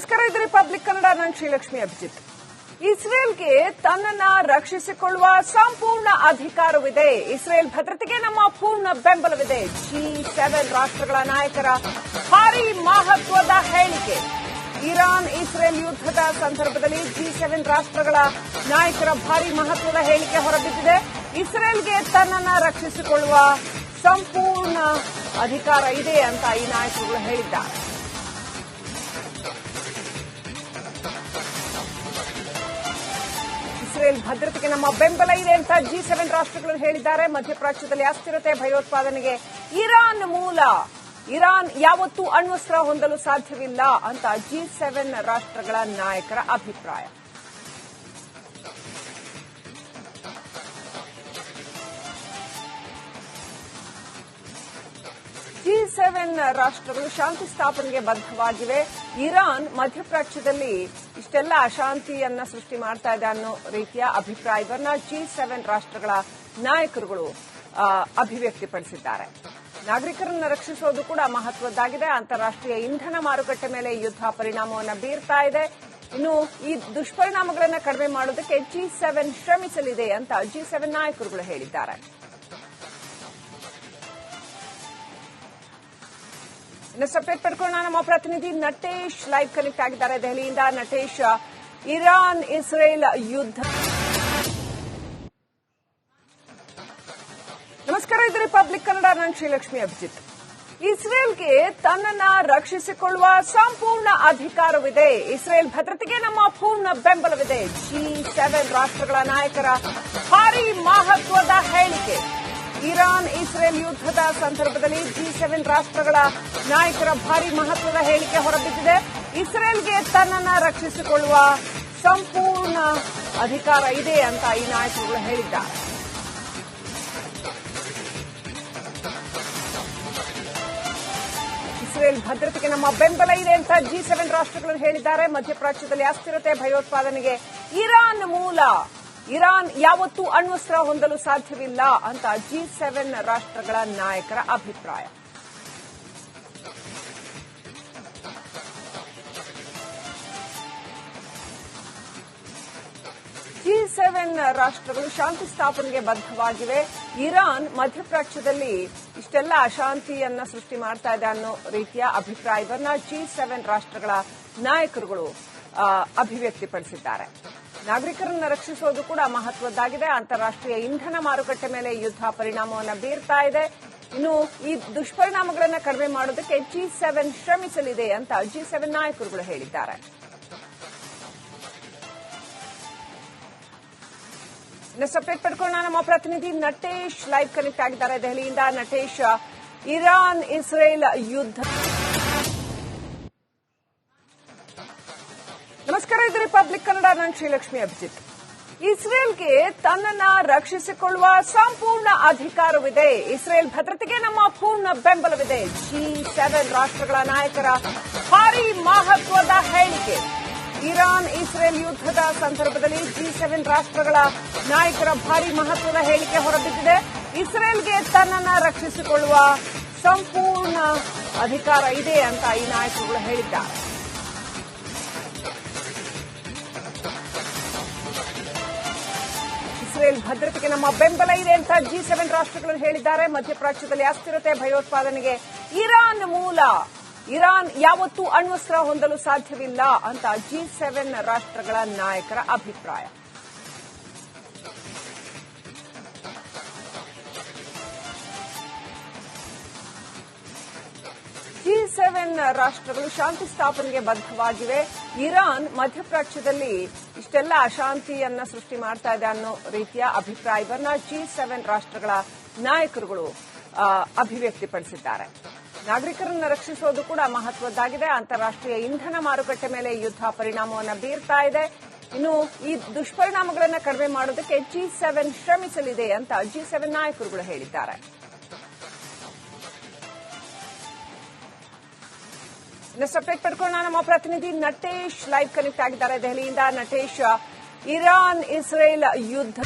ನಮಸ್ಕಾರ, ಇದು ರಿಪಬ್ಲಿಕ್ ಕನ್ನಡ ನಾನು ಶ್ರೀಲಕ್ಷ್ಮಿ ಅಭಿಜಿತ್. ಇಸ್ರೇಲ್ಗೆ ತನ್ನನ್ನ ರಕ್ಷಿಸಿಕೊಳ್ಳುವ ಸಂಪೂರ್ಣ ಅಧಿಕಾರವಿದೆ. ಇಸ್ರೇಲ್ ಭದ್ರತೆಗೆ ನಮ್ಮ ಪೂರ್ಣ ಬೆಂಬಲವಿದೆ. ಜಿ ಸೆವೆನ್ ರಾಷ್ಟ್ರಗಳ ನಾಯಕರ ಭಾರಿ ಮಹತ್ವದ ಹೇಳಿಕೆ. ಇರಾನ್, ಇಸ್ರೇಲ್ ಯುದ್ಧದ ಸಂದರ್ಭದಲ್ಲಿ ಜಿ ಸೆವೆನ್ ರಾಷ್ಟ್ರಗಳ ನಾಯಕರ ಭಾರಿ ಮಹತ್ವದ ಹೇಳಿಕೆ ಹೊರಬಿದ್ದಿದೆ. ಇಸ್ರೇಲ್ಗೆ ತನ್ನನ್ನ ರಕ್ಷಿಸಿಕೊಳ್ಳುವ ಸಂಪೂರ್ಣ ಅಧಿಕಾರ ಇದೆ ಅಂತ ಈ ನಾಯಕರುಗಳು ಹೇಳಿದ್ದಾರೆ. ಇಸ್ರೇಲ್ ಭದ್ರತೆಗೆ ನಮ್ಮ ಬೆಂಬಲ ಇದೆ ಅಂತ ಜಿ ಸೆವೆನ್ ರಾಷ್ಟ್ರಗಳು ಹೇಳಿದ್ದಾರೆ. ಮಧ್ಯಪ್ರಾಚ್ಯದಲ್ಲಿ ಅಸ್ಥಿರತೆ ಭಯೋತ್ಪಾದನೆಗೆ ಇರಾನ್ ಮೂಲ. ಇರಾನ್ ಯಾವತ್ತೂ ಅಣ್ವಸ್ತ್ರ ಹೊಂದಲು ಸಾಧ್ಯವಿಲ್ಲ ಅಂತ ಜಿ ಸೆವೆನ್ ರಾಷ್ಟ್ರಗಳ ನಾಯಕರ ಅಭಿಪ್ರಾಯ. ಸೆವೆನ್ ರಾಷ್ಟ್ರಗಳು ಶಾಂತಿ ಸ್ಥಾಪನೆಗೆ ಬದ್ಧವಾಗಿವೆ. ಇರಾನ್ ಮಧ್ಯಪ್ರಾಚ್ಯದಲ್ಲಿ ಇಷ್ಟೆಲ್ಲ ಅಶಾಂತಿಯನ್ನ ಸೃಷ್ಟಿ ಮಾಡ್ತಾ ಇದೆ ಅನ್ನೋ ರೀತಿಯ ಅಭಿಪ್ರಾಯವನ್ನ ಜಿ ಸೆವೆನ್ ರಾಷ್ಟ್ರಗಳ ನಾಯಕರುಗಳು ಅಭಿವ್ಯಕ್ತಿಪಡಿಸಿದ್ದಾರೆ. ನಾಗರಿಕರನ್ನು ರಕ್ಷಿಸೋದು ಕೂಡ ಮಹತ್ವದ್ದಾಗಿದೆ. ಅಂತಾರಾಷ್ಟೀಯ ಇಂಧನ ಮಾರುಕಟ್ಟೆ ಮೇಲೆ ಯುದ್ಧ ಪರಿಣಾಮವನ್ನು ಬೀರ್ತಾ ಇದೆ. ಇನ್ನು ಈ ದುಷ್ಪರಿಣಾಮಗಳನ್ನು ಕಡಿಮೆ ಮಾಡೋದಕ್ಕೆ ಜಿ ಸೆವೆನ್ ಶ್ರಮಿಸಲಿದೆ ಅಂತ ಜಿ ಸೆವೆನ್ ನಾಯಕರುಗಳು ಹೇಳಿದ್ದಾರೆ. ಸಪ್ರೇಟ್ ಪಡ್ಕೊಳ್ಳೋಣ. ನಮ್ಮ ಪ್ರತಿನಿಧಿ ನಟೇಶ್ ಲೈವ್ ಕನೆಕ್ಟ್ ಆಗಿದ್ದಾರೆ ದೆಹಲಿಯಿಂದ. ನಟೇಶ್, ಇರಾನ್, ಇಸ್ರೇಲ್ ಯುದ್ಧ. ನಮಸ್ಕಾರ, ಇದು ರಿಪಬ್ಲಿಕ್ ಕನ್ನಡ ನಾನು ಶ್ರೀಲಕ್ಷ್ಮಿ ಅಭಿಜಿತ್. ಇಸ್ರೇಲ್ಗೆ ತನ್ನನ್ನ ರಕ್ಷಿಸಿಕೊಳ್ಳುವ ಸಂಪೂರ್ಣ ಅಧಿಕಾರವಿದೆ. ಇಸ್ರೇಲ್ ಭದ್ರತೆಗೆ ನಮ್ಮ ಪೂರ್ಣ ಬೆಂಬಲವಿದೆ. ಜಿ ಸೆವೆನ್ ರಾಷ್ಟ್ರಗಳ ನಾಯಕರ ಭಾರಿ ಮಹತ್ವದ ಹೇಳಿಕೆ. ಇರಾನ್, ಇಸ್ರೇಲ್ ಯುದ್ಧದ ಸಂದರ್ಭದಲ್ಲಿ ಜಿ ಸೆವೆನ್ ರಾಷ್ಟ್ರಗಳ ನಾಯಕರ ಭಾರಿ ಮಹತ್ವದ ಹೇಳಿಕೆ ಹೊರಬಿದ್ದಿದೆ. ಇಸ್ರೇಲ್ಗೆ ತನ್ನನ್ನ ರಕ್ಷಿಸಿಕೊಳ್ಳುವ ಸಂಪೂರ್ಣ ಅಧಿಕಾರ ಇದೆ ಅಂತ ಈ ನಾಯಕರುಗಳು ಹೇಳಿದ್ದಾರೆ. ಇಸ್ರೇಲ್ ಭದ್ರತೆಗೆ ನಮ್ಮ ಬೆಂಬಲ ಇದೆ ಅಂತ ಜಿ ಸೆವೆನ್ ರಾಷ್ಟ್ರಗಳು ಹೇಳಿದ್ದಾರೆ. ಮಧ್ಯಪ್ರಾಚ್ಯದಲ್ಲಿ ಅಸ್ಥಿರತೆ ಭಯೋತ್ಪಾದನೆಗೆ ಇರಾನ್ ಮೂಲ. ಇರಾನ್ ಯಾವತ್ತೂ ಅಣ್ವಸ್ತ್ರ ಹೊಂದಲು ಸಾಧ್ಯವಿಲ್ಲ ಅಂತ ಜಿ ಸೆವೆನ್ ರಾಷ್ಟ್ರಗಳ ನಾಯಕರ ಅಭಿಪ್ರಾಯ. ಜಿ ಸೆವೆನ್ ರಾಷ್ಟ್ರಗಳು ಶಾಂತಿ ಸ್ಥಾಪನೆಗೆ ಬದ್ಧವಾಗಿವೆ. ಇರಾನ್ ಮಧ್ಯಪ್ರಾಚ್ಯದಲ್ಲಿ ಇಷ್ಟೆಲ್ಲ ಅಶಾಂತಿಯನ್ನ ಸೃಷ್ಟಿ ಮಾಡ್ತಾ ಇದೆ ಅನ್ನೋ ರೀತಿಯ ಅಭಿಪ್ರಾಯವನ್ನ ಜಿ ಸೆವೆನ್ ರಾಷ್ಟ್ರಗಳ ನಾಯಕರುಗಳು ಅಭಿವ್ಯಕ್ತಿಪಡಿಸಿದ್ದಾರೆ. ನಾಗರಿಕರನ್ನ ರಕ್ಷಿಸೋದು ಕೂಡ ಮಹತ್ವದ್ದಾಗಿದೆ. ಅಂತಾರಾಷ್ಟೀಯ ಇಂಧನ ಮಾರುಕಟ್ಟೆ ಮೇಲೆ ಯುದ್ಧ ಪರಿಣಾಮವನ್ನು ಬೀರ್ತಾ ಇದೆ. ಇನ್ನು ಈ ದುಷ್ಪರಿಣಾಮಗಳನ್ನು ಕಡಿಮೆ ಮಾಡೋದಕ್ಕೆ ಜಿ ಸೆವೆನ್ ಶ್ರಮಿಸಲಿದೆ ಅಂತ ಜಿ ಸೆವೆನ್ ನಾಯಕರುಗಳು ಹೇಳಿದ್ದಾರೆ. ಸಪ್ರೇಟ್ ಪಡ್ಕೊಳ್ಳೋಣ. ನಮ್ಮ ಪ್ರತಿನಿಧಿ ನಟೇಶ್ ಲೈವ್ ಕನೆಕ್ಟ್ ಆಗಿದ್ದಾರೆ ದೆಹಲಿಯಿಂದ. ನಟೇಶ್ ಇರಾನ್ ಇಸ್ರೇಲ್ ಯುದ್ಧ ಕನ್ನಡ ನಾನು ಶ್ರೀಲಕ್ಷ್ಮಿ ಅಭಿಜಿತ್. ಇಸ್ರೇಲ್ಗೆ ತನ್ನನ್ನ ರಕ್ಷಿಸಿಕೊಳ್ಳುವ ಸಂಪೂರ್ಣ ಅಧಿಕಾರವಿದೆ. ಇಸ್ರೇಲ್ ಭದ್ರತೆಗೆ ನಮ್ಮ ಪೂರ್ಣ ಬೆಂಬಲವಿದೆ. ಜಿ ಸೆವೆನ್ ರಾಷ್ಟ್ರಗಳ ನಾಯಕರ ಭಾರಿ ಮಹತ್ವದ ಹೇಳಿಕೆ. ಇರಾನ್ ಇಸ್ರೇಲ್ ಯುದ್ಧದ ಸಂದರ್ಭದಲ್ಲಿ ಜಿ ಸೆವೆನ್ ರಾಷ್ಟ್ರಗಳ ನಾಯಕರ ಭಾರಿ ಮಹತ್ವದ ಹೇಳಿಕೆ ಹೊರಬಿದ್ದಿದೆ. ಇಸ್ರೇಲ್ಗೆ ತನ್ನನ್ನ ರಕ್ಷಿಸಿಕೊಳ್ಳುವ ಸಂಪೂರ್ಣ ಅಧಿಕಾರ ಇದೆ ಅಂತ ಈ ನಾಯಕರುಗಳು ಹೇಳಿದ್ದಾರೆ. ಇಸ್ರೇಲ್ ಭದ್ರತೆಗೆ ನಮ್ಮ ಬೆಂಬಲ ಇದೆ ಅಂತ ಜಿ ಸೆವೆನ್ ರಾಷ್ಟ್ರಗಳು ಹೇಳಿದ್ದಾರೆ. ಮಧ್ಯಪ್ರಾಚ್ಯದಲ್ಲಿ ಅಸ್ಥಿರತೆ ಭಯೋತ್ಪಾದನೆಗೆ ಇರಾನ್ ಮೂಲ. ಇರಾನ್ ಯಾವತ್ತೂ ಅಣ್ವಸ್ತ್ರ ಹೊಂದಲು ಸಾಧ್ಯವಿಲ್ಲ ಅಂತ ಜಿ ಸೆವೆನ್ ರಾಷ್ಟ್ರಗಳ ನಾಯಕರ ಅಭಿಪ್ರಾಯ. ಸೆವೆನ್ ರಾಷ್ಟ್ರಗಳು ಶಾಂತಿ ಸ್ಥಾಪನೆಗೆ ಬದ್ಧವಾಗಿವೆ. ಇರಾನ್ ಮಧ್ಯಪ್ರಾಚ್ಯದಲ್ಲಿ ಇಷ್ಟೆಲ್ಲ ಅಶಾಂತಿಯನ್ನ ಸೃಷ್ಟಿ ಮಾಡ್ತಾ ಇದೆ ಅನ್ನೋ ರೀತಿಯ ಅಭಿಪ್ರಾಯವನ್ನ ಜಿ ಸೆವೆನ್ ರಾಷ್ಟ್ರಗಳ ನಾಯಕರುಗಳು ಅಭಿವ್ಯಕ್ತಿಪಡಿಸಿದ್ದಾರೆ. ನಾಗರಿಕರನ್ನ ರಕ್ಷಿಸೋದು ಕೂಡ ಮಹತ್ವದ್ದಾಗಿದೆ. ಅಂತಾರಾಷ್ಟೀಯ ಇಂಧನ ಮಾರುಕಟ್ಟೆ ಮೇಲೆ ಯುದ್ಧ ಪರಿಣಾಮವನ್ನು ಬೀರ್ತಾ ಇದೆ. ಇನ್ನು ಈ ದುಷ್ಪರಿಣಾಮಗಳನ್ನು ಕಡಿಮೆ ಮಾಡೋದಕ್ಕೆ ಜಿ ಸೆವೆನ್ ಶ್ರಮಿಸಲಿದೆ ಅಂತ ಜಿ ಸೆವೆನ್ ನಾಯಕರುಗಳು ಹೇಳಿದ್ದಾರೆ. ಇನ್ನು ಸಪ್ರೇಟ್ ಪಡ್ಕೊಳ್ಳೋಣ ನಮ್ಮ ಪ್ರತಿನಿಧಿ ನಟೇಶ್ ಲೈವ್ ಕನೆಕ್ಟ್ ಆಗಿದ್ದಾರೆ ದೆಹಲಿಯಿಂದ. ನಟೇಶ್, ಇರಾನ್, ಇಸ್ರೇಲ್ ಯುದ್ಧ.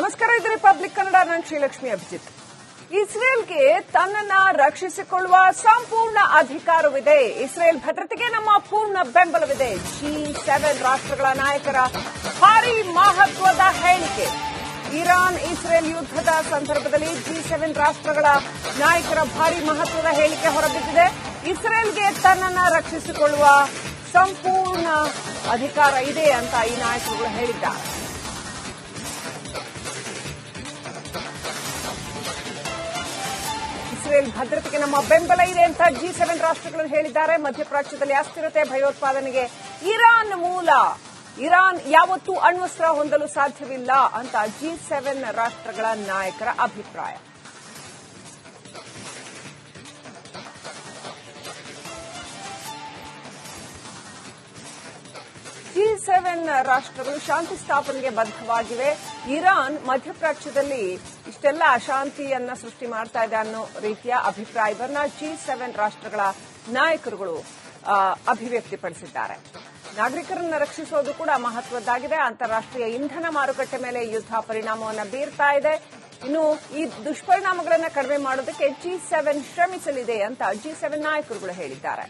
ನಮಸ್ಕಾರ, ಇದು ರಿಪಬ್ಲಿಕ್ ಕನ್ನಡ ನಾನು ಶ್ರೀಲಕ್ಷ್ಮಿ ಅಭಿಜಿತ್. ಇಸ್ರೇಲ್ಗೆ ತನ್ನನ್ನ ರಕ್ಷಿಸಿಕೊಳ್ಳುವ ಸಂಪೂರ್ಣ ಅಧಿಕಾರವಿದೆ. ಇಸ್ರೇಲ್ ಭದ್ರತೆಗೆ ನಮ್ಮ ಪೂರ್ಣ ಬೆಂಬಲವಿದೆ. ಜಿ ಸೆವೆನ್ ರಾಷ್ಟ್ರಗಳ ನಾಯಕರ ಭಾರಿ ಮಹತ್ವದ ಹೇಳಿಕೆ ಇಸ್ರೇಲ್ ಯುದ್ಧದ ಸಂದರ್ಭದಲ್ಲಿ ಜಿ ಸೆವೆನ್ ರಾಷ್ಟ್ರಗಳ ನಾಯಕರ ಭಾರಿ ಮಹತ್ವದ ಹೇಳಿಕೆ ಹೊರಬಿದ್ದಿದೆ. ಇಸ್ರೇಲ್ಗೆ ತನ್ನನ್ನ ರಕ್ಷಿಸಿಕೊಳ್ಳುವ ಸಂಪೂರ್ಣ ಅಧಿಕಾರ ಇದೆ ಅಂತ ಈ ನಾಯಕರುಗಳು ಹೇಳಿದ್ದಾರೆ. ಇಸ್ರೇಲ್ ಭದ್ರತೆಗೆ ನಮ್ಮ ಬೆಂಬಲ ಇದೆ ಅಂತ ಜಿ ಸೆವೆನ್ ರಾಷ್ಟ್ರಗಳು ಹೇಳಿದ್ದಾರೆ. ಮಧ್ಯಪ್ರಾಚ್ಯದಲ್ಲಿ ಅಸ್ಥಿರತೆ ಭಯೋತ್ಪಾದನೆಗೆ ಇರಾನ್ ಮೂಲ. ಇರಾನ್ ಯಾವತ್ತೂ ಅಣ್ವಸ್ತ್ರ ಹೊಂದಲು ಸಾಧ್ಯವಿಲ್ಲ ಅಂತ ಜಿ ಸೆವೆನ್ ರಾಷ್ಟ್ರಗಳ ನಾಯಕರ ಅಭಿಪ್ರಾಯ. ಜಿ ಸೆವೆನ್ ರಾಷ್ಟ್ರಗಳು ಶಾಂತಿ ಸ್ಥಾಪನೆಗೆ ಬದ್ಧವಾಗಿವೆ. ಇರಾನ್ ಮಧ್ಯಪ್ರಾಚ್ಯದಲ್ಲಿ ಇಷ್ಟೆಲ್ಲ ಅಶಾಂತಿಯನ್ನ ಸೃಷ್ಟಿ ಮಾಡ್ತಾ ಇದೆ ಅನ್ನೋ ರೀತಿಯ ಅಭಿಪ್ರಾಯವನ್ನ ಜಿ ಸೆವೆನ್ ರಾಷ್ಟ್ರಗಳ ನಾಯಕರುಗಳು ಅಭಿವ್ಯಕ್ತಿಪಡಿಸಿದ್ದಾರೆ. ನಾಗರಿಕರನ್ನ ರಕ್ಷಿಸೋದು ಕೂಡ ಮಹತ್ವದ್ದಾಗಿದೆ. ಅಂತಾರಾಷ್ಟೀಯ ಇಂಧನ ಮಾರುಕಟ್ಟೆ ಮೇಲೆ ಯುದ್ಧ ಪರಿಣಾಮವನ್ನು ಬೀರ್ತಾ ಇದೆ. ಇನ್ನು ಈ ದುಷ್ಪರಿಣಾಮಗಳನ್ನು ಕಡಿಮೆ ಮಾಡೋದಕ್ಕೆ ಜಿ ಸೆವೆನ್ ಶ್ರಮಿಸಲಿದೆ ಅಂತ ಜಿ ಸೆವೆನ್ ನಾಯಕರುಗಳು ಹೇಳಿದ್ದಾರೆ.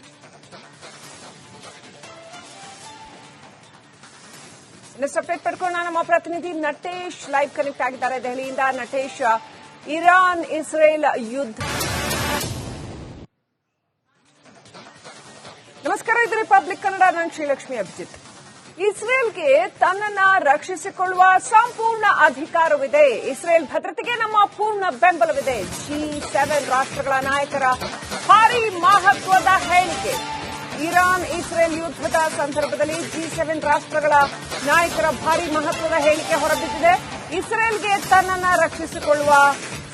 ಪಡ್ಕೊಂಡ ಪಡ್ಕೊಂಡು ನಮ್ಮ ಪ್ರತಿನಿಧಿ ನಟೇಶ್ ಲೈವ್ ಕನೆಕ್ಟ್ ಆಗಿದ್ದಾರೆ ದೆಹಲಿಯಿಂದ. ನಟೇಶ್ ಇರಾನ್ ಇಸ್ರೇಲ್ ಯುದ್ಧ ನಮಸ್ಕಾರ ಇದು ರಿಪಬ್ಲಿಕ್ ಕನ್ನಡ ನಾನು ಶ್ರೀಲಕ್ಷ್ಮಿ ಅಭಿಜಿತ್. ಇಸ್ರೇಲ್ಗೆ ತನ್ನನ್ನ ರಕ್ಷಿಸಿಕೊಳ್ಳುವ ಸಂಪೂರ್ಣ ಅಧಿಕಾರವಿದೆ. ಇಸ್ರೇಲ್ ಭದ್ರತೆಗೆ ನಮ್ಮ ಪೂರ್ಣ ಬೆಂಬಲವಿದೆ. ಜಿ ಸೆವೆನ್ ರಾಷ್ಟ್ರಗಳ ನಾಯಕರ ಭಾರಿ ಮಹತ್ವದ ಹೇಳಿಕೆ. ಇರಾನ್, ಇಸ್ರೇಲ್ ಯುದ್ಧದ ಸಂದರ್ಭದಲ್ಲಿ ಜಿ ಸೆವೆನ್ ರಾಷ್ಟ್ರಗಳ ನಾಯಕರ ಭಾರಿ ಮಹತ್ವದ ಹೇಳಿಕೆ ಹೊರಬಿದ್ದಿದೆ. ಇಸ್ರೇಲ್ಗೆ ತನ್ನನ್ನ ರಕ್ಷಿಸಿಕೊಳ್ಳುವ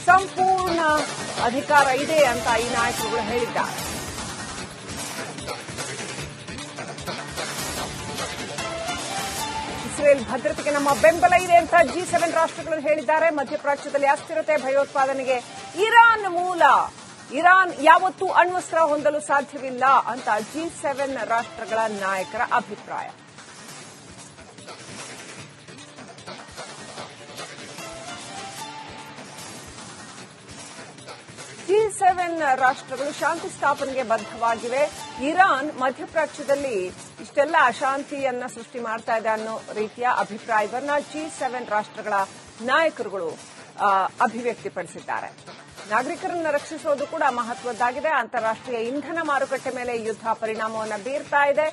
ಸಂಪೂರ್ಣ ಅಧಿಕಾರ ಇದೆ ಅಂತ ಈ ನಾಯಕರುಗಳು ಹೇಳಿದ್ದಾರೆ. ಇಸ್ರೇಲ್ ಭದ್ರತೆಗೆ ನಮ್ಮ ಬೆಂಬಲ ಇದೆ ಅಂತ ಜಿ ಸೆವೆನ್ ರಾಷ್ಟ್ರಗಳು ಹೇಳಿದ್ದಾರೆ. ಮಧ್ಯಪ್ರಾಚ್ಯದಲ್ಲಿ ಅಸ್ಥಿರತೆ ಭಯೋತ್ಪಾದನೆಗೆ ಇರಾನ್ ಮೂಲ. ಇರಾನ್ ಯಾವತ್ತೂ ಅಣ್ವಸ್ತ್ರ ಹೊಂದಲು ಸಾಧ್ಯವಿಲ್ಲ ಅಂತ ಜಿ ಸೆವೆನ್ ರಾಷ್ಟ್ರಗಳ ನಾಯಕರ ಅಭಿಪ್ರಾಯ. ಜಿ ಸೆವೆನ್ ರಾಷ್ಟ್ರಗಳು ಶಾಂತಿ ಸ್ಥಾಪನೆಗೆ ಬದ್ಧವಾಗಿವೆ. ಇರಾನ್ ಮಧ್ಯಪ್ರಾಚ್ಯದಲ್ಲಿ ಇಷ್ಟೆಲ್ಲ ಅಶಾಂತಿಯನ್ನ ಸೃಷ್ಟಿ ಮಾಡ್ತಾ ಇದೆ ಅನ್ನೋ ರೀತಿಯ ಅಭಿಪ್ರಾಯವನ್ನ ಜಿ ಸೆವೆನ್ ರಾಷ್ಟ್ರಗಳ ನಾಯಕರುಗಳು ಅಭಿವ್ಯಕ್ತಿಪಡಿಸಿದ್ದಾರೆ. ನಾಗರಿಕರನ್ನು ರಕ್ಷಿಸೋದು ಕೂಡ ಮಹತ್ವದ್ದಾಗಿದೆ. ಅಂತಾರಾಷ್ಟೀಯ ಇಂಧನ ಮಾರುಕಟ್ಟೆ ಮೇಲೆ ಯುದ್ಧ ಪರಿಣಾಮವನ್ನು ಬೀರ್ತಾ ಇದೆ.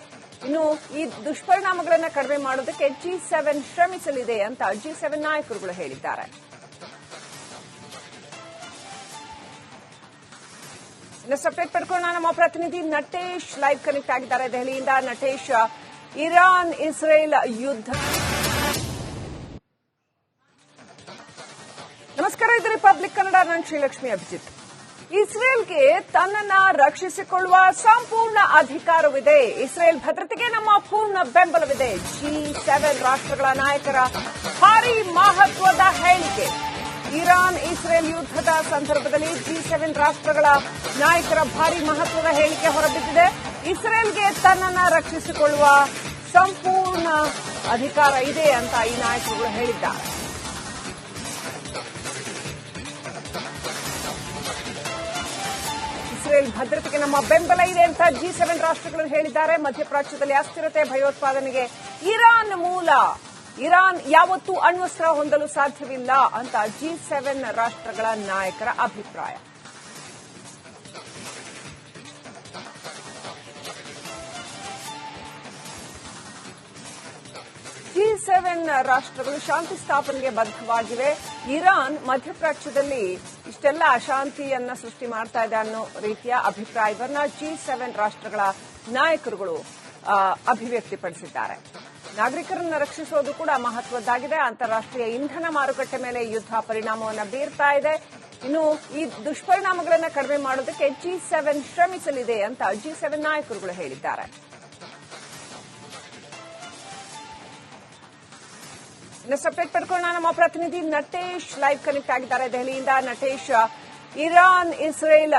ಇನ್ನು ಈ ದುಷ್ಪರಿಣಾಮಗಳನ್ನು ಕಡಿಮೆ ಮಾಡೋದಕ್ಕೆ ಜಿ ಸೆವೆನ್ ಶ್ರಮಿಸಲಿದೆ ಅಂತ ಜಿ ಸೆವೆನ್ ನಾಯಕರುಗಳು ಹೇಳಿದ್ದಾರೆ. ಸಪ್ರೇಟ್ ಪಡ್ಕೊಂಡು ನಮ್ಮ ಪ್ರತಿನಿಧಿ ನಟೇಶ್ ಲೈವ್ ಕನೆಕ್ಟ್ ಆಗಿದ್ದಾರೆ ದೆಹಲಿಯಿಂದ. ನಟೇಶ್, ಇರಾನ್, ಇಸ್ರೇಲ್ ಯುದ್ಧ. ನಮಸ್ಕಾರ, ಇದು ರಿಪಬ್ಲಿಕ್ ಕನ್ನಡ ನಾನು ಶ್ರೀಲಕ್ಷ್ಮಿ ಅಭಿಜಿತ್. ಇಸ್ರೇಲ್ಗೆ ತನ್ನನ್ನ ರಕ್ಷಿಸಿಕೊಳ್ಳುವ ಸಂಪೂರ್ಣ ಅಧಿಕಾರವಿದೆ. ಇಸ್ರೇಲ್ ಭದ್ರತೆಗೆ ನಮ್ಮ ಪೂರ್ಣ ಬೆಂಬಲವಿದೆ. ಜಿ ಸೆವೆನ್ ರಾಷ್ಟ್ರಗಳ ನಾಯಕರ ಭಾರಿ ಮಹತ್ವದ ಹೇಳಿಕೆ. ಇರಾನ್ ಇಸ್ರೇಲ್ ಯುದ್ಧದ ಸಂದರ್ಭದಲ್ಲಿ ಜಿ ಸೆವೆನ್ ರಾಷ್ಟ್ರಗಳ ನಾಯಕರ ಭಾರಿ ಮಹತ್ವದ ಹೇಳಿಕೆ ಹೊರಬಿದ್ದಿದೆ. ಇಸ್ರೇಲ್ಗೆ ತನ್ನನ್ನು ರಕ್ಷಿಸಿಕೊಳ್ಳುವ ಸಂಪೂರ್ಣ ಅಧಿಕಾರ ಇದೆ ಅಂತ ಈ ನಾಯಕರುಗಳು ಹೇಳಿದ್ದಾರೆ. ಇಸ್ರೇಲ್ ಭದ್ರತೆಗೆ ನಮ್ಮ ಬೆಂಬಲ ಇದೆ ಅಂತ ಜಿ ಸೆವೆನ್ ರಾಷ್ಟಗಳು ಹೇಳಿದ್ದಾರೆ. ಮಧ್ಯಪ್ರಾಚ್ಯದಲ್ಲಿ ಅಸ್ಥಿರತೆ ಭಯೋತ್ಪಾದನೆಗೆ ಇರಾನ್ ಮೂಲ. ಇರಾನ್ ಯಾವತ್ತೂ ಅಣ್ವಸ್ತ್ರ ಹೊಂದಲು ಸಾಧ್ಯವಿಲ್ಲ ಅಂತ ಜಿ ಸೆವೆನ್ ರಾಷ್ಟ್ರಗಳ ನಾಯಕರ ಅಭಿಪ್ರಾಯ. ಜಿ ಸೆವೆನ್ ರಾಷ್ಟ್ರಗಳು ಶಾಂತಿ ಸ್ಥಾಪನೆಗೆ ಬದ್ಧವಾಗಿವೆ. ಇರಾನ್ ಮಧ್ಯಪ್ರಾಚ್ಯದಲ್ಲಿ ಇಷ್ಟೆಲ್ಲ ಅಶಾಂತಿಯನ್ನ ಸೃಷ್ಟಿ ಮಾಡ್ತಾ ಇದೆ ಅನ್ನೋ ರೀತಿಯ ಅಭಿಪ್ರಾಯವನ್ನ ಜಿ ಸೆವೆನ್ ರಾಷ್ಟ್ರಗಳ ನಾಯಕರುಗಳು ಅಭಿವ್ಯಕ್ತಿಪಡಿಸಿದ್ದಾರೆ. ನಾಗರಿಕರನ್ನ ರಕ್ಷಿಸೋದು ಕೂಡ ಮಹತ್ವದ್ದಾಗಿದೆ. ಅಂತಾರಾಷ್ಟ್ರೀಯ ಇಂಧನ ಮಾರುಕಟ್ಟೆ ಮೇಲೆ ಯುದ್ಧ ಪರಿಣಾಮವನ್ನು ಬೀರ್ತಾ ಇದೆ. ಇನ್ನು ಈ ದುಷ್ಪರಿಣಾಮಗಳನ್ನು ಕಡಿಮೆ ಮಾಡೋದಕ್ಕೆ ಜಿ ಸೆವೆನ್ ಶ್ರಮಿಸಲಿದೆ ಅಂತ ಜಿ ಸೆವೆನ್ ನಾಯಕರುಗಳು ಹೇಳಿದ್ದಾರೆ. ಪಡ್ಕೊಂಡು ನಮ್ಮ ಪ್ರತಿನಿಧಿ ನಟೇಶ್ ಲೈವ್ ಕನೆಕ್ಟ್ ಆಗಿದ್ದಾರೆ. ದೆಹಲಿಯಿಂದ ನಟೇಶ್, ಇರಾನ್, ಇಸ್ರೇಲ್